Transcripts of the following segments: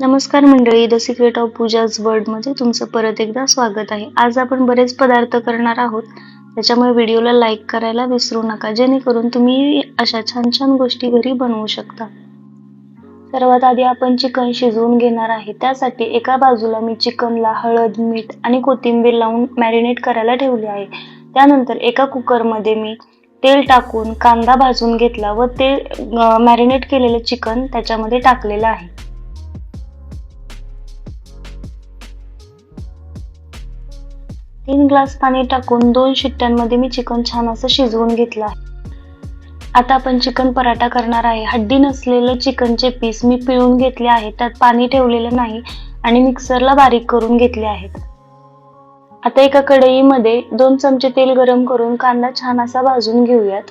नमस्कार मंडळी the secret of Pooja's वर्ल्डमध्ये तुमचं परत एकदा स्वागत आहे. आज आपण बरेच पदार्थ करणार आहोत. त्याच्यामुळे व्हिडिओला लाईक करायला विसरू नका जेणेकरून तुम्ही अशा छान छान गोष्टी घरी बनवू शकता. सर्वात आधी आपण चिकन शिजवून घेणार आहे. त्यासाठी एका बाजूला मी चिकनला हळद मीठ आणि कोथिंबीर लावून मॅरिनेट करायला ठेवली आहे. त्यानंतर एका कुकरमध्ये मी तेल टाकून कांदा भाजून घेतला व ते मॅरिनेट केलेलं चिकन त्याच्यामध्ये टाकलेलं आहे. तीन ग्लास पाणी टाकून दोन शिट्ट्यांमध्ये मी चिकन छान असं शिजवून घेतलं आहे. आता आपण चिकन पराठा करणार आहे. हड्डी नसलेले चिकनचे पीस मी पिळून घेतले आहे त्यात पाणी ठेवलेलं नाही आणि मिक्सरला बारीक करून घेतले आहेत. आता एका कढईमध्ये दोन चमचे तेल गरम करून कांदा छान असा भाजून घेऊयात.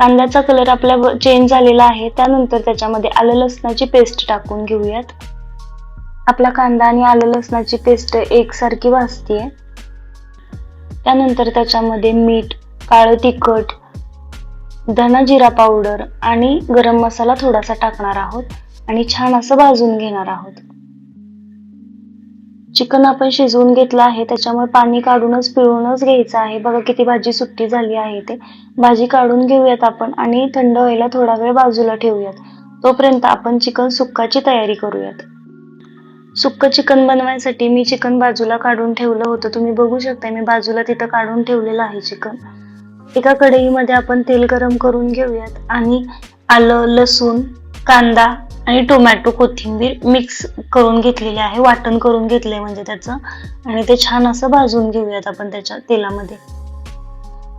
कांद्याचा कलर आपला चेंज झालेला आहे त्यानंतर त्याच्यामध्ये आलं लसणाची पेस्ट टाकून घेऊयात. आपला कांदा आणि आलं लसणाची पेस्ट एकसारखी भाजतीये. त्यानंतर त्याच्यामध्ये मीठ काळं तिखट धना जिरा पावडर आणि गरम मसाला थोडासा टाकणार आहोत आणि छान असं भाजून घेणार आहोत. चिकन आपण शिजवून घेतलं आहे त्याच्यामुळे पाणी काढूनच पिळूनच घ्यायचं आहे. बघा किती भाजी सुट्टी झाली आहे ते भाजी काढून घेऊयात आपण आणि थंड व्हायला थोडा वेळ बाजूला ठेवूयात. तोपर्यंत आपण चिकन सुक्काची तयारी करूयात. सुक्क चिकन बनवायसाठी मी चिकन बाजूला काढून ठेवलं होतं. तुम्ही बघू शकता मी बाजूला तिथं काढून ठेवलेलं आहे चिकन. एका कढईमध्ये आपण तेल गरम करून घेऊयात आणि आलं लसूण कांदा आणि टोमॅटो कोथिंबीर मिक्स करून घेतलेली आहे वाटण करून घेतले म्हणजे त्याचं. आणि ते छान असं भाजून घेऊयात आपण त्याच्या तेलामध्ये.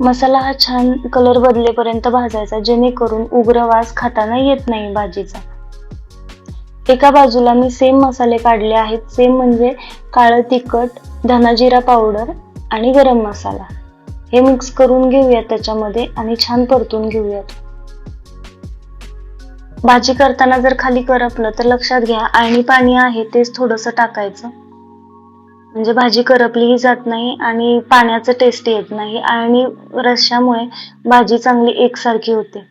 मसाला हा छान कलर बदलेपर्यंत भाजायचा जेणेकरून उग्र वास खाताना येत नाही भाजीचा. एका बाजूला मी सेम मसाले काढले आहेत. सेम म्हणजे काळं तिखट धनाजिरा पावडर आणि गरम मसाला. हे मिक्स करून घेऊयात त्याच्यामध्ये आणि छान परतून घेऊयात. भाजी करताना जर खाली करपलं तर लक्षात घ्या आणि पाणी आहे तेच थोडस टाकायचं. म्हणजे भाजी करपलीही जात नाही आणि पाण्याचं टेस्ट येत नाही. आणि रश्यामुळे भाजी चांगली एकसारखी होते.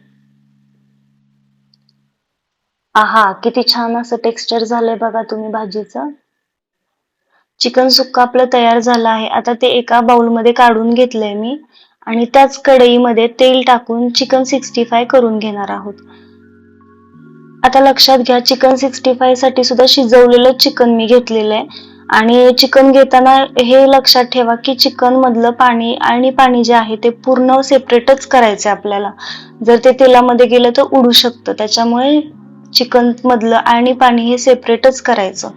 आहा किती छान असं टेक्स्चर झालंय बघा तुम्ही भाजीचं. चिकन सुक्का आपलं तयार झालं आहे. आता ते एका बाउलमध्ये काढून घेतलंय मी. आणि त्याच कढईमध्ये तेल टाकून चिकन सिक्स्टी फाय करून घेणार आहोत. आता लक्षात घ्या चिकन सिक्स्टी फायसाठी सुद्धा शिजवलेलं चिकन मी घेतलेलं आहे. आणि चिकन घेताना हे लक्षात ठेवा की चिकन मधलं पाणी आणि पाणी जे आहे ते पूर्ण सेपरेटच करायचं आपल्याला. जर ते तेलामध्ये गेलं तर उडू शकतं. त्याच्यामुळे चिकन मधलं आणि पाणी हे सेपरेटच करायचं.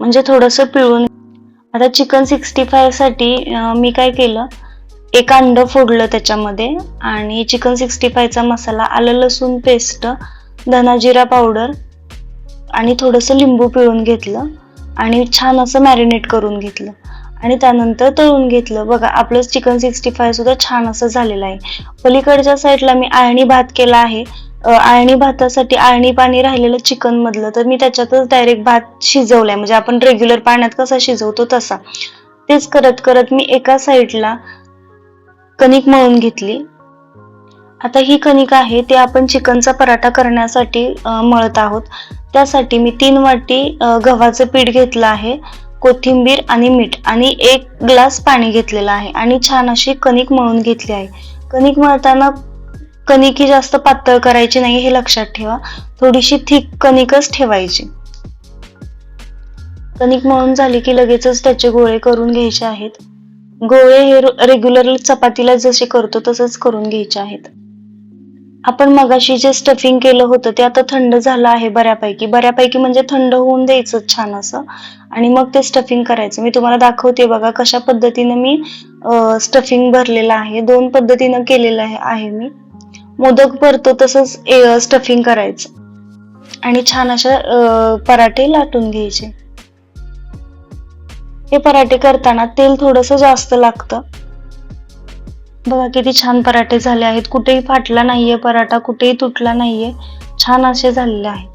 म्हणजे थोडंसं पिळून आता चिकन सिक्स्टी फायसाठी मी काय केलं? एक अंड फोडलं त्याच्यामध्ये. आणि चिकन सिक्स्टी फायचा मसाला आलं लसूण पेस्ट धनाजिरा पावडर आणि थोडंसं लिंबू पिळून घेतलं आणि छान असं मॅरिनेट करून घेतलं. आणि त्यानंतर तळून घेतलं. बघा आपलं चिकन सिक्स्टी फाय सुद्धा छान असं झालेलं आहे. पलीकडच्या साईडला मी आळणी भात केला आहे. आळणी भातासाठी आळणी पाणी राहिलेलं चिकन मधलं. तर मी त्याच्यातच डायरेक्ट भात शिजवलाय. म्हणजे आपण रेग्युलर पाण्यात कसा शिजवतो तसा. तेच करत करत मी एका साईडला कणिक मळून घेतली. आता ही कणिक आहे ते आपण चिकनचा पराठा करण्यासाठी मळत आहोत. त्यासाठी मी तीन वाटी गव्हाचं पीठ घेतलं आहे कोथिंबीर आणि मीठ आणि एक ग्लास पाणी घेतलेलं आहे आणि छान अशी कणिक मळून घेतली आहे. कणिक मळताना कणिक ही जास्त पातळ करायची नाही हे लक्षात ठेवा. थोडीशी थिक कणिकच ठेवायची. कणिक मळून झाली की लगेचच त्याचे गोळे करून घ्यायचे आहेत. गोळे हे रेग्युलर चपातीला जसे करतो तसंच करून घ्यायचे आहेत. आपण मगाशी जे स्टफिंग केलं होतं ते आता थंड झालं आहे बऱ्यापैकी. बऱ्यापैकी म्हणजे थंड होऊन द्यायचं छान असं. आणि मग ते स्टफिंग करायचं. मी तुम्हाला दाखवते बघा कशा पद्धतीने मी स्टफिंग भरलेलं आहे. दोन पद्धतीनं केलेलं आहे आहे मी. मोदक भरतो तसंच स्टफिंग करायचं. आणि छान अशा पराठे लाटून घ्यायचे. हे पराठे करताना तेल थोडस जास्त लागतं. बघा किती छान पराठे झाले आहेत. कुठेही फाटला नाहीये पराठा कुठेही तुटला नाहीये. छान असे झालेले आहेत.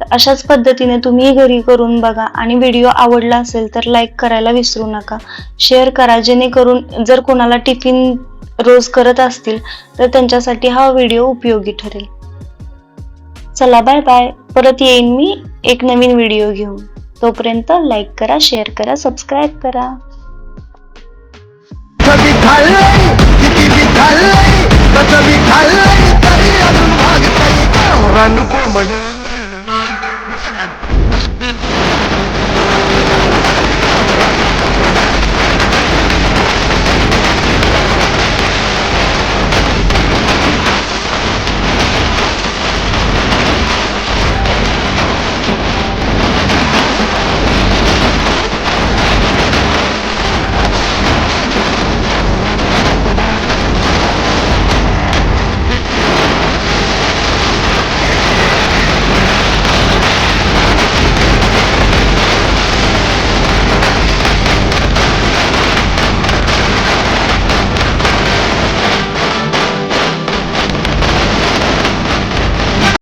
तर अशाच पद्धतीने तुम्ही घरी करून बघा आणि व्हिडिओ आवडला असेल तर लाईक करायला विसरू नका. शेअर करा जेणेकरून जर कोणाला टिफिन रोज करत असतील तर त्यांच्यासाठी हा व्हिडिओ उपयोगी ठरेल. चला बाय बाय परत येईन मी एक नवीन व्हिडिओ घेऊन. तोपर्यंत लाईक करा शेअर करा सबस्क्राईब करा. கல்லை கசவி கல்லை கை அதுவும் வாகத்தை ரன் கோமணி